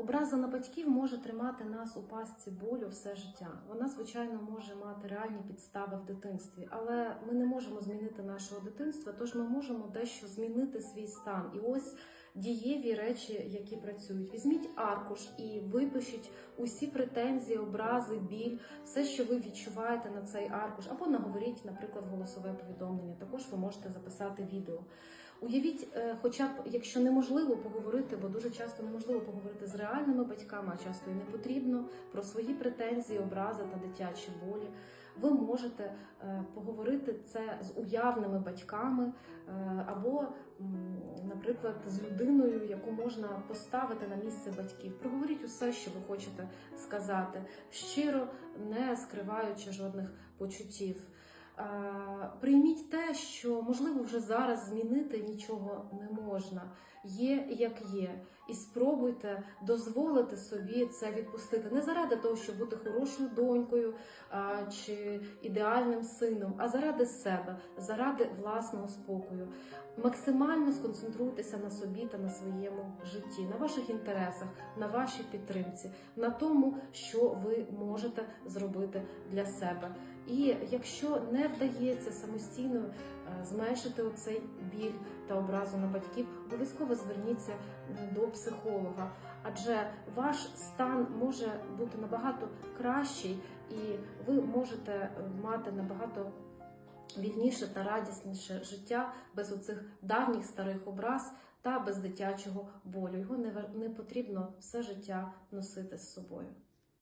Образа на батьків може тримати нас у пастці болю все життя. Вона, звичайно, може мати реальні підстави в дитинстві, але ми не можемо змінити нашого дитинства, тож ми можемо дещо змінити свій стан. І ось дієві речі, які працюють. Візьміть аркуш і випишіть усі претензії, образи, біль, все, що ви відчуваєте на цей аркуш, або наговоріть, наприклад, голосове повідомлення. Також ви можете записати відео. Уявіть, е, хоча б якщо неможливо поговорити, бо дуже часто неможливо поговорити з реальними батьками, а часто і не потрібно про свої претензії, образи та дитячі болі. Ви можете е, поговорити це з уявними батьками е, або, наприклад, з людиною, яку можна поставити на місце батьків. Проговоріть усе, що ви хочете сказати, щиро не скриваючи жодних почуттів. Прийміть те, що можливо вже зараз змінити нічого не можна. Є як є, і спробуйте дозволити собі це відпустити не заради того, щоб бути хорошою донькою а, чи ідеальним сином, а заради себе, заради власного спокою. Максимально сконцентруйтеся на собі та на своєму житті, на ваших інтересах, на вашій підтримці, на тому, що ви можете зробити для себе. І якщо не вдається самостійно зменшити оцей біль та образу на батьків, обов'язково зверніться е, до психолога, адже ваш стан може бути набагато кращий, і ви можете е, мати набагато вільніше та радісніше життя без оцих давніх старих образ та без дитячого болю. Його не потрібно все життя носити з собою.